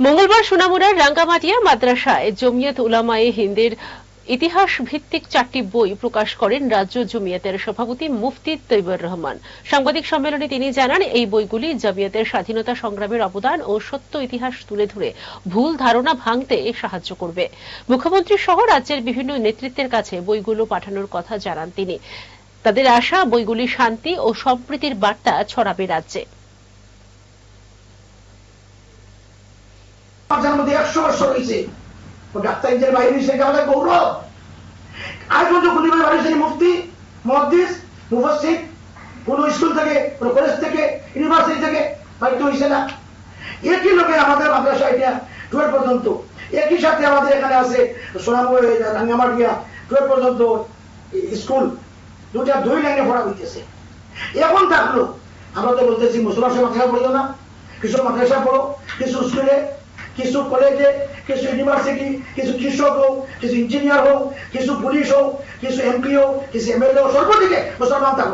মঙ্গলবার সোনামুড়ার রাঙ্গামাটিয়া মাদ্রাসায় জমিয়ত উলামায়ে হিন্দের ইতিহাস ভিত্তিক চারটি বই প্রকাশ করেন রাজ্য জমিয়তের সভাপতি মুফতি তৈবর রহমান। সাংবাদিক সম্মেলনে তিনি জানান, এই বইগুলি জমিয়তের স্বাধীনতা সংগ্রামের অবদান ও সত্য ইতিহাস তুলে ধরে ভুল ধারণা ভাঙতে সাহায্য করবে। মুখ্যমন্ত্রী সহ রাজ্যের বিভিন্ন নেতৃত্বের কাছে বইগুলো পাঠানোর কথা জানান তিনি। তাদের আশা, বইগুলি শান্তি ও সম্প্রীতির বার্তা ছড়াবে রাজ্যে। মাঝার মধ্যে একশো বছর হয়েছে ও ডাক্তার বাইরে সেটা আমাদের গৌরব। আজ পর্যন্ত কুলিবার বাড়ি সেই মুফতি মহাদিস মুফাসিদ কোন স্কুল থেকে, কোন কলেজ থেকে, ইউনিভার্সিটি থেকে হয়তো হয়েছে না। একই লোকে আমাদের মাদ্রাসা এটা টুয়েলভ পর্যন্ত। একই সাথে আমাদের এখানে আছে সোনাম রাঙ্গামাটিয়া টুয়েলভ পর্যন্ত স্কুল। দুটা দুই লাইনে পড়া হইতেছে। এখন থাকল, আমরা তো বলতেছি মুসলমান মাদ্রাসা পড়িও না, কিছু মাদ্রাসা পড়ো, কিছু স্কুলে কিছু কলেজে কিছু ইউনিভার্সিটি কিছু কৃষক হোক, কিছু ইঞ্জিনিয়ার হোক, কিছু পুলিশ হোক, কিছু এমপি হোক, কিছু এমএলএ হোক, সর্বদিকে মুসলমান থাকো